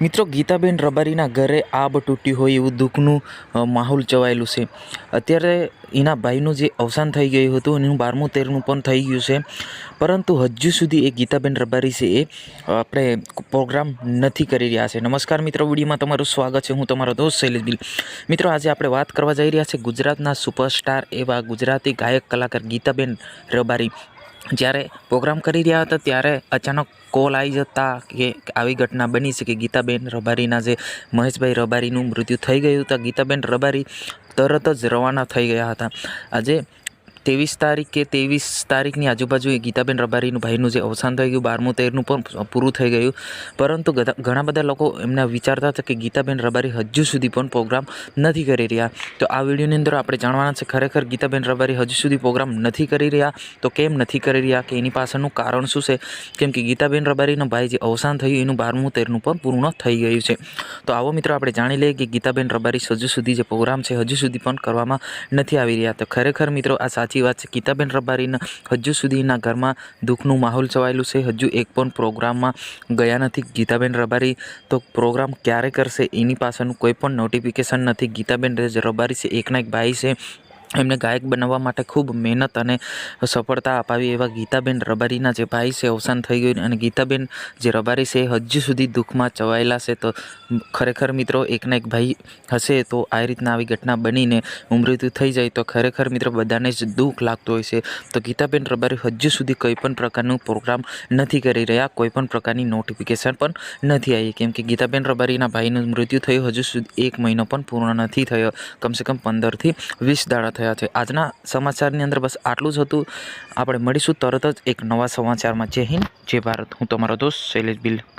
મિત્રો, ગીતાબેન રબારીના ઘરે આબ તૂટ્યું હોય એવું દુઃખનું માહોલ ચવાયેલું છે. અત્યારે એના ભાઈનું જે અવસાન થઈ ગયું હતું, એનું બારમું, તેરમું પણ થઈ ગયું છે. પરંતુ હજુ સુધી એ ગીતાબેન રબારી છે એ આપણે પ્રોગ્રામ નથી કરી રહ્યા છે. નમસ્કાર મિત્રો, વિડીયોમાં તમારું સ્વાગત છે. હું તમારો દોસ્ત શૈલેષ બિલ. મિત્રો, આજે આપણે વાત કરવા જઈ રહ્યા છે ગુજરાતના સુપરસ્ટાર એવા ગુજરાતી ગાયક, કલાકાર ગીતાબેન રબારી. જ્યારે પ્રોગ્રામ કરી રહ્યા હતા, ત્યારે અચાનક કોલ આવી જતા કે આવી ઘટના બની છે કે ગીતાબેન રબારીના જે મહેશભાઈ રબારીનું મૃત્યુ થઈ ગયું હતું ગીતાબેન રબારી તરત જ રવાના થઈ ગયા હતા. આજે ત્રેવીસ તારીખ કે ત્રેવીસ તારીખની આજુબાજુ એ ગીતાબેન રબારીનું ભાઈનું જે અવસાન થઈ ગયું, બારમું, તેરનું પણ પૂરું થઈ ગયું. પરંતુ ઘણા બધા લોકો એમને વિચારતા હતા કે ગીતાબેન રબારી હજુ સુધી પણ પ્રોગ્રામ નથી કરી રહ્યા. તો આ વિડીયોની અંદર આપણે જાણવાના છે, ખરેખર ગીતાબેન રબારી હજુ સુધી પ્રોગ્રામ નથી કરી રહ્યા. તો કેમ નથી કરી રહ્યા કે એની પાછળનું કારણ શું છે? કેમ કે ગીતાબેન રબારીનો ભાઈ જે અવસાન થયું, એનું બારમું, તેરનું પણ પૂર્ણ થઈ ગયું છે. તો આવો મિત્રો આપણે જાણી લઈએ કે ગીતાબેન રબારી હજુ સુધી જે પ્રોગ્રામ છે, હજુ સુધી પણ કરવામાં નથી આવી રહ્યા. તો ખરેખર મિત્રો, આ સાચી વાત છે. ગીતાબેન રબારીના હજુ સુધીના ઘરમાં દુઃખનું માહોલ છવાયેલું છે. હજુ એક પણ પ્રોગ્રામમાં ગયા નથી ગીતાબેન રબારી. તો પ્રોગ્રામ ક્યારે કરશે? એની પાસેનું કોઈ પણ નોટિફિકેશન નથી. ગીતાબેન રબારી છે. એકના એક ભાઈ છે. એમને ગાયક બનાવવા માટે ખૂબ મહેનત અને સફળતા અપાવી એવા ગીતાબેન રબારીના જે ભાઈ છે, અવસાન થઈ ગયું અને ગીતાબેન જે રબારી છે, એ હજુ સુધી દુઃખમાં ચવાયેલા છે. તો ખરેખર મિત્રો, એકના એક ભાઈ હશે તો આ રીતના આવી ઘટના બનીને મૃત્યુ થઈ જાય. તો ખરેખર મિત્રો, બધાને જ દુઃખ લાગતું હોય છે. તો ગીતાબેન રબારી હજુ સુધી કોઈ પણ પ્રકારનું પ્રોગ્રામ નથી કરી રહ્યા, કોઈ પણ પ્રકારની નોટિફિકેશન પણ નથી આવી. કેમ કે ગીતાબેન રબારીના ભાઈનું મૃત્યુ થયું, હજુ સુધી એક મહિનો પણ પૂર્ણ નથી થયો. કમસે કમ પંદરથી વીસ દાડા થયા છે. આજના સમાચારની અંદર બસ આટલું જ હતું. આપણે મળીશું તરત જ એક નવા સમાચારમાં. જય હિન્દ, જય ભારત. હું તમારો દોસ્ત શૈલેષ બિલ.